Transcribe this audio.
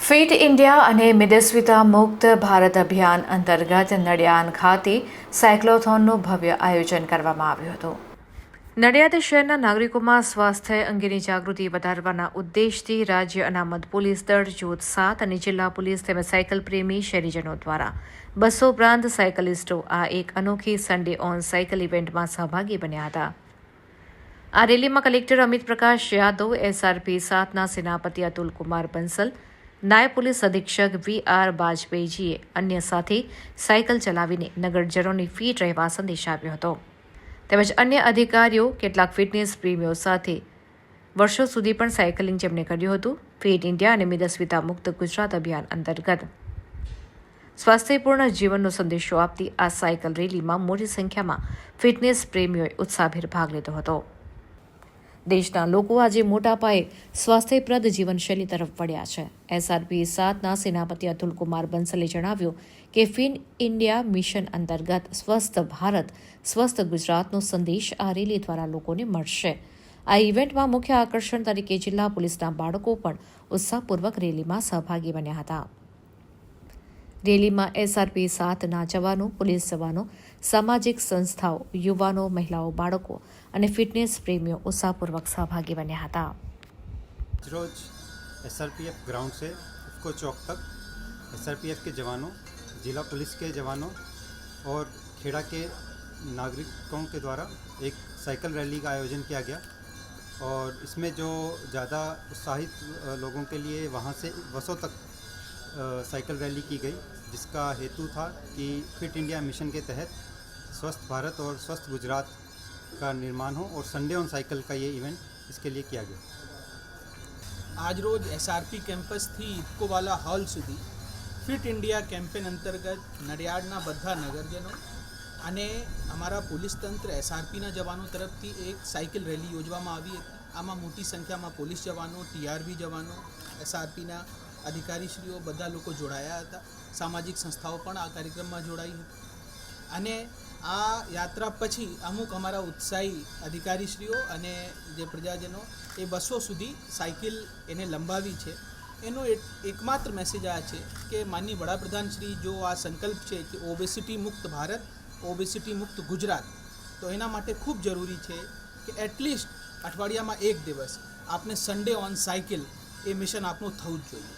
Fit India અને મિદસ્વિતા મુક્ત ભારત અભિયાન અંતર્ગત નડિયાદ ખાતે સાયક્લોથોનનું ભવ્ય આયોજન કરવામાં આવ્યું હતું. નડિયાદ શહેરના નાગરિકોમાં સ્વાસ્થ્ય અંગેની જાગૃતિ વધારવાના ઉદ્દેશથી રાજ્ય અનામત પોલીસ દળ જૂથ સાત અને જિલ્લા પોલીસ તેમજ સાયકલ પ્રેમી શહેરીજનો દ્વારા બસો ઉપરાંત સાયકલિસ્ટો આ એક અનોખી સન્ડે ઓન સાયકલ ઇવેન્ટમાં સહભાગી બન્યા હતા. આ રેલીમાં કલેક્ટર અમિત પ્રકાશ યાદવ એસઆરપી સાતના સેનાપતિ અતુલ કુમાર બંસલ નાયબ પોલીસ અધિક્ષક વી આર બાજપેયીજીએ અન્ય સાથે સાયકલ ચલાવીને નગરજનોને ફિટ રહેવા સંદેશ આપ્યો હતો. તેમજ અન્ય અધિકારીઓ, કેટલાક ફિટનેસ પ્રેમીઓ સાથે વર્ષો સુધી પણ સાયકલિંગ જેમણે કર્યું હતું, ફિટ ઇન્ડિયા અને મિદસ્વિતા મુક્ત ગુજરાત અભિયાન અંતર્ગત. સ્વાસ્થ્યપૂર્ણ જીવનનો સંદેશો આપતી આ સાયકલ રેલીમાં મોટી સંખ્યામાં ફિટનેસ પ્રેમીઓએ ઉત્સાહભેર ભાગ લીધો હતો. દેશના લોકો આજે મોટા પાયે સ્વાસ્થ્યપ્રદ જીવનશૈલી તરફ વળ્યા છે. એસઆરપી સાતના સેનાપતિ અતુલ કુમાર બંસલે જણાવ્યું કે ફિન ઇન્ડિયા મિશન અંતર્ગત સ્વસ્થ ભારત, સ્વસ્થ ગુજરાતનો સંદેશ આ રેલી દ્વારા લોકોને મળશે. આ ઇવેન્ટમાં મુખ્ય આકર્ષણ તરીકે જિલ્લા પોલીસના બાળકો પણ ઉત્સાહપૂર્વક રેલીમાં સહભાગી બન્યા હતા. રેલીમાં એસઆરપી સાતના જવાનો પોલીસ જવાનો સામાજિક સંસ્થાઓ યુવાનો મહિલાઓ બાળકો અને ફિટનેસ પ્રેમીઓ ઉત્સાહપૂર્વક સહભાગી બન્યા હતા रोज एसआरपीएफ ग्राउंड से इफको चौक तक एसआरपीएफ के जवानों जिला पुलिस के जवानों और खेड़ा के नागरिकों के द्वारा एक साइकिल रैली का आयोजन किया गया और इसमें जो ज़्यादा उत्साहित अ, लोगों के लिए वहाँ से बसों तक अ, साइकिल रैली की गई जिसका हेतु था कि फिट इंडिया मिशन के तहत स्वस्थ भारत और स्वस्थ गुजरात का निर्माण हो और संडे ऑन साइकिल का ये इवेंट इसके लिए किया गया આજરોજ એસઆરપી કેમ્પસથી ઇફકોવાલા હોલ સુધી ફિટ ઇન્ડિયા કેમ્પેન અંતર્ગત નડિયાદના બધા નગરજનો અને અમારા પોલીસ તંત્ર એસઆરપીના જવાનો તરફથી એક સાયકલ રેલી યોજવામાં આવી હતી આમાં મોટી સંખ્યામાં પોલીસ જવાનો ટીઆરબી જવાનો એસઆરપીના અધિકારીશ્રીઓ બધા લોકો જોડાયા હતા. સામાજિક સંસ્થાઓ પણ આ કાર્યક્રમમાં જોડાઈ હતી. અને આ યાત્રા પછી અમુક અમારા ઉત્સાહી અધિકારીશ્રીઓ અને જે પ્રજાજનો એ બસો સુધી સાયકલ એને લંબાવી છે. એનો એકમાત્ર મેસેજ આ છે કે માનની વડાપ્રધાન શ્રી જો આ સંકલ્પ છે કે ઓબેસિટી મુક્ત ભારત ઓબેસિટી મુક્ત ગુજરાત, તો એના માટે ખૂબ જરૂરી છે કે એટલીસ્ટ અઠવાડિયામાં એક દિવસ આપને સન્ડે ઓન સાયકલ એ મિશન આપનું થવું જ જોઈએ.